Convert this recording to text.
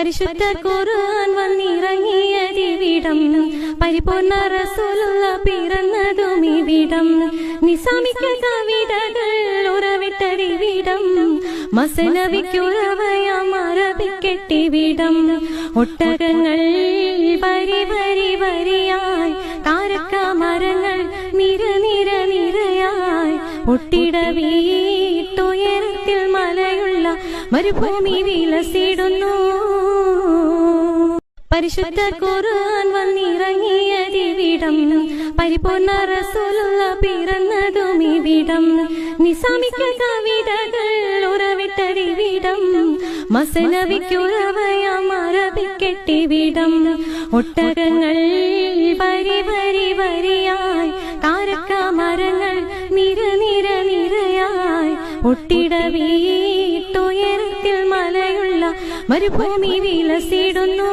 പരിശുദ്ധ കുറുവാൻ വന്നിറങ്ങിയ ദിവിടം പരിപൂർണ റസൂലുള്ള പിറന്നതും ഇവിടം. നിസാമിക്ക കവിതകൾ ഉറവിട്ടതിവിടം മസനവിക്കുറവയാം അറബിക്കെട്ടിവിടം ഒട്ടകങ്ങൾ വരി വരി വരിയായി. കാരക്ക മരങ്ങൾ നിര നിര നിരയായി. മലയുള്ള മരുഭൂമി വിലസിടുന്നു. പരിശുദ്ധ ഖുർആൻ വന്നിറങ്ങിയതിവിടം പരിപൂർണ റസൂലുള്ള പിറന്നതും ഇവിടം. നിസാമിക്ക കവിതകൾ ഉറവിട്ടതിവിടം മസനവിക്കുറവയാം അറബിക്കെട്ടിവിടം ഒട്ടകങ്ങൾ വരി വരി വരിയായി. താരക്ക മരങ്ങൾ നിര നിര നിരയായി. ഒട്ടിട വീട്ടുയരത്തിൽ മലയുള്ള മരുഭൂമി വിലസിടുന്നു